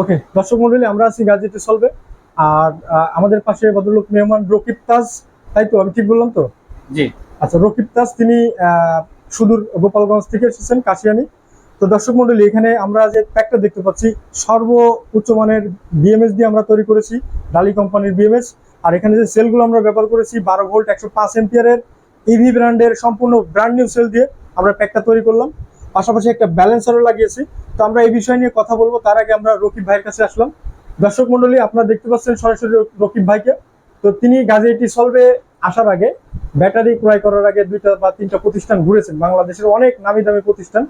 ওকে দর্শক মন্ডলী আমরা আছি গাজীতে সলভে আর আমাদের পাশে ভদ্রলোক মেহমান রকিব তাজ। তাই তো আমি ঠিক বললাম তো? জি। আচ্ছা রকিব তাজ তিনি সুদূর গোপালগঞ্জ থেকে এসেছেন কাশিয়ানি। তো দর্শক মন্ডলী এখানে আমরা যে প্যাকটা দেখতে পাচ্ছি সর্ব উচ্চমানের বিএমএস দিয়ে আমরা তৈরি করেছি ডালি কোম্পানির বিএমএস আর এখানে যে সেলগুলো আমরা ব্যবহার করেছি বারো ভোল্ট একশো পাঁচ এম্পিয়ারের ইভি ব্র্যান্ডের সম্পূর্ণ ব্র্যান্ড নিউ সেল দিয়ে আমরা প্যাকটা তৈরি করলাম। পাশাপাশি একটা ব্যালেন্সারও লাগিয়েছি। তো আমরা এই বিষয় নিয়ে কথা বলব। তার আগে আমরা রকিব ভাইয়ের কাছে আসলাম। দর্শক মন্ডলী আপনারা দেখতে পাচ্ছেন সরাসরি রকিব ভাইকে। তো তিনি গাজীটি সলভে আসার আগে, ব্যাটারি ক্রয় করার আগে দুইটা বা তিনটা প্রতিষ্ঠান ঘুরেছেন। বাংলাদেশের অনেক নামি দামি প্রতিষ্ঠান।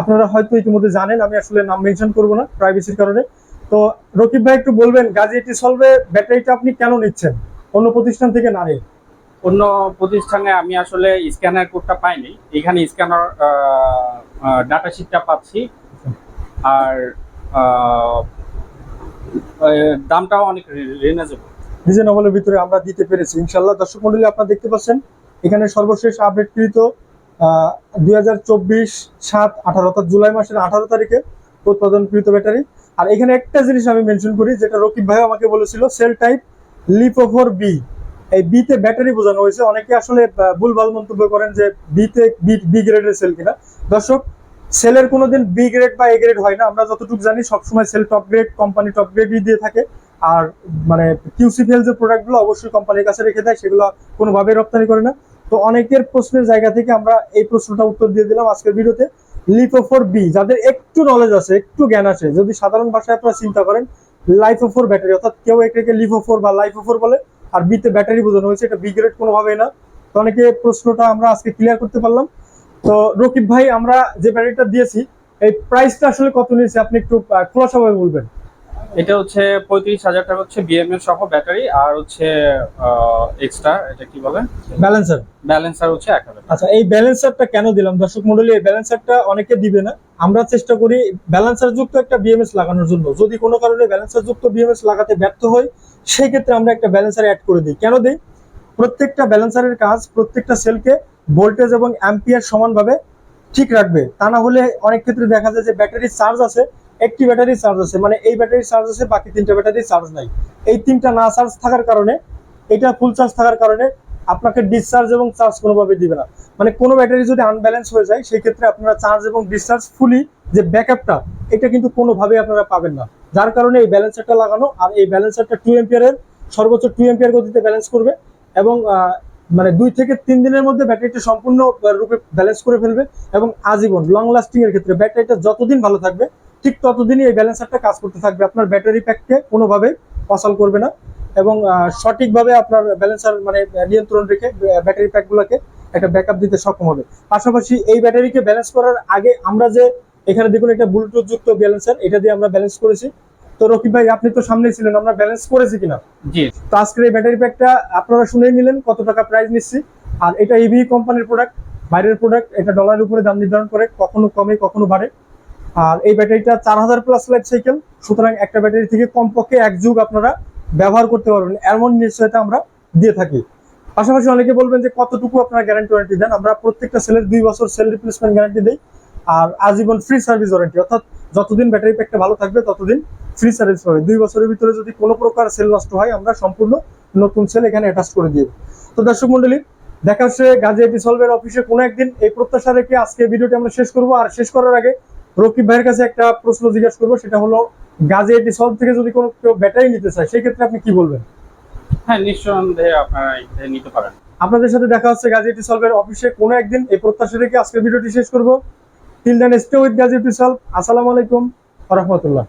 আপনারা হয়তো ইতিমধ্যে জানেন, আমি আসলে নাম মেনশন করব না প্রাইভেসির কারণে। তো রকিব ভাই, একটু বলবেন, গাজীটি সলভে ব্যাটারিটা আপনি কেন নিচ্ছেন? অন্য প্রতিষ্ঠান থেকে না অন্য প্রতিষ্ঠানে আমি আসলে স্ক্যানার কোডটা পাইনি। এখানে স্ক্যানার ডাটা শিটটা পাচ্ছি। আর দামটাও অনেক রিজনেবল রিজনেবলের ভিতরে আমরা দিতে পেরেছি। ইনশাল্লাহ দর্শক মন্ডলী, আপনারা দেখতে পাচ্ছেন, এখানে সর্বশেষ আপডেটকৃত দুই হাজার চব্বিশ সাত আঠারো, অর্থাৎ জুলাই মাসের আঠারো তারিখে উৎপাদনকৃত ব্যাটারি। আর এখানে একটা জিনিস আমি মেনশন করি, যেটা রকিব ভাই আমাকে বলেছিল সেল টাইপ লিপোফোর বি এই বিতে ব্যাটারি বোঝানো হয়েছে। অনেকে আসলে ভুলভাল মন্তব্য করেন যে বিতে বি গ্রেডের সেল কিনা। দর্শক সেলের কোনোদিন বি গ্রেড বা এ গ্রেড হয় না। আমরা যতটুকু জানি, সবসময় sell top grade company top গ্রেডই দিয়ে থাকে। আর মানে কিউসিপিএল যে প্রোডাক্টগুলো অবশ্যই কোম্পানির কাছে রেখে দেয়, সেগুলো কোনোভাবেই রপ্তানি করে না। তো অনেকের প্রশ্নের জায়গা থেকে আমরা এই প্রশ্নটা উত্তর দিয়ে দিলাম আজকের ভিডিওতে। লিপোফোর বি যাদের একটু নলেজ আছে, একটু জ্ঞান আছে, যদি সাধারণ ভাষায় আপনারা চিন্তা করেন লাইফোফোর ব্যাটারি অর্থাৎ কেউ এটাকে লিফোফোর বা লাইফোফোর বলে আর বিতে ব্যাটারি বোঝানো হয়েছে এটা বি গ্রেড কোনোভাবেই না। তো অনেকে প্রশ্নটা আমরা আজকে ক্লিয়ার করতে পারলাম। তো রকিব ভাই আমরা যে ব্যাটারিটা দিয়েছি এই প্রাইসটা আসলে কত নিয়েছে? আপনি একটু খোলাসাভাবে বলবেন। এটা হচ্ছে পঁয়ত্রিশ হাজার টাকা হচ্ছে বিএমএস সহ ব্যাটারি আর হচ্ছে এক্সট্রা এটা কি বলে? ব্যালেন্সার ব্যালেন্সার হচ্ছে এক হাজার আচ্ছা এই ব্যালেন্সারটা কেন দিলাম? দর্শক মন্ডলী এই ব্যালেন্সারটা অনেকে দিবে না। আমরা চেষ্টা করি ব্যালেন্সার যুক্ত একটা বিএমএস লাগানোর জন্য। যদি কোনো কারণে ব্যালেন্সার যুক্ত বিএমএস লাগাতে ব্যর্থ হই সেই ক্ষেত্রে আমরা একটা ব্যালেন্সার অ্যাড করে দিই। কেন দিই? প্রত্যেকটা ব্যালেন্সারের কাজ প্রত্যেকটা সেলকে ভোল্টেজ এবং অ্যাম্পিয়ার সমানভাবে ঠিক রাখবে। তা না হলে অনেক ক্ষেত্রে দেখা যায় যে ব্যাটারি চার্জ আছে, একটি ব্যাটারি চার্জ আছে। মানে এই ব্যাটারি চার্জ আছে, বাকি তিনটা ব্যাটারি চার্জ নাই। এই তিনটা না চার্জ থাকার কারণে, এটা ফুল চার্জ থাকার কারণে আপনাকে ডিসচার্জ এবং চার্জ কোনোভাবে দিবে না। মানে কোনো ব্যাটারি যদি আনব্যালেন্স হয়ে যায় সেই ক্ষেত্রে আপনারা চার্জ এবং ডিসচার্জ ফুলি যে ব্যাকআপটা এটা কিন্তু কোনোভাবে আপনারা পাবেন না। যার কারণে এই ব্যালেন্সারটা লাগানো আর এই ব্যালেন্সারটা টু এম্পিয়ারের সর্বোচ্চ টু এম্পিয়ার গতিতে ব্যালেন্স করবে এবং মানে দুই থেকে তিন দিনের মধ্যে ব্যাটারিটা সম্পূর্ণ রূপে ব্যালেন্স করে ফেলবে এবং আজীবন লং লাস্টিং এর ক্ষেত্রে ব্যাটারিটা যতদিন ভালো থাকবে, ঠিক ততদিনই এই ব্যালেন্সারটা কাজ করতে থাকবে। আপনার ব্যাটারি প্যাককে কোনোভাবে অসাল করবে না। এবং সঠিকভাবে আপনার ব্যালেন্সার মানে নিয়ন্ত্রণ রেখে ব্যাটারি প্যাকগুলোকে একটা ব্যাকআপ দিতে সক্ষম হবে। পাশাপাশি এই ব্যাটারিকে ব্যালেন্স করার আগে আমরা যে এখানে দেখুন একটা ব্লুটুথ যুক্ত ব্যালেন্সার এটা দিয়ে আমরা ব্যালেন্স করেছি। তো রকিব ভাই আপনি তো সামনেই ছিলেন আমরা ব্যালেন্স করেছি কিনা? জি। তো আজকের এই ব্যাটারি প্যাকটা আপনারা শুনেই নিলেন কত টাকা প্রাইস নিচ্ছি। আর এটা ইভি কোম্পানির প্রোডাক্ট বাইরের প্রোডাক্ট এটা ডলারের উপরে দাম নির্ধারণ করে কখনো কমে কখনো বাড়ে। আর এই ব্যাটারিটা চার হাজার প্লাস লাইফ সাইকেল সুতরাং একটা ব্যাটারি থেকে কমপক্ষে এক যুগ আপনারা ব্যবহার করতে পারবেন, এমন নিশ্চয়তা আমরা দিয়ে থাকি। পাশাপাশি অনেকে বলবেন যে কতটুকু আপনারা গ্যারান্টি ওয়ারেন্টি দেন? আমরা প্রত্যেকটা সেলের দুই বছর সেল রিপ্লেসমেন্ট গ্যারান্টি দিই। আর আজীবন ফ্রি সার্ভিস ওয়ারেন্টি অর্থাৎ যতদিন ব্যাটারি প্যাকটা ভালো থাকবে, ততদিন ফ্রি সার্ভিস পাবে দুই বছরের ভিতরে যদি কোনো প্রকার সেল নষ্ট হয়, আমরা সম্পূর্ণ নতুন সেল এখানে অ্যাটাচ করে দিয়ে তো দর্শক মন্ডলী, দেখা হচ্ছে গাজী এপি সলভের অফিসে কোনো একদিন। এই প্রত্যাশা রেখে আজকে ভিডিওটি আমরা শেষ করব। আর শেষ করার আগে রকিব ভাইয়ের কাছে একটা প্রশ্ন জিজ্ঞাসা করব, সেটা হলো গাজী এপি সলভ থেকে যদি কোনো কেউ ব্যাটারি নিতে চায় সেই ক্ষেত্রে আপনি কি বলবেন? হ্যাঁ নিঃসন্দেহে আপনারা নিতে পারেন। আপনাদের সাথে দেখা হচ্ছে গাজী এপি সলভের অফিসে কোনো একদিন। এই প্রত্যাশা রেখে আজকের ভিডিওটি শেষ করব। Till then stay with Gazi AP solve. আসসালামু আলাইকুম রহমতুল্লাহ।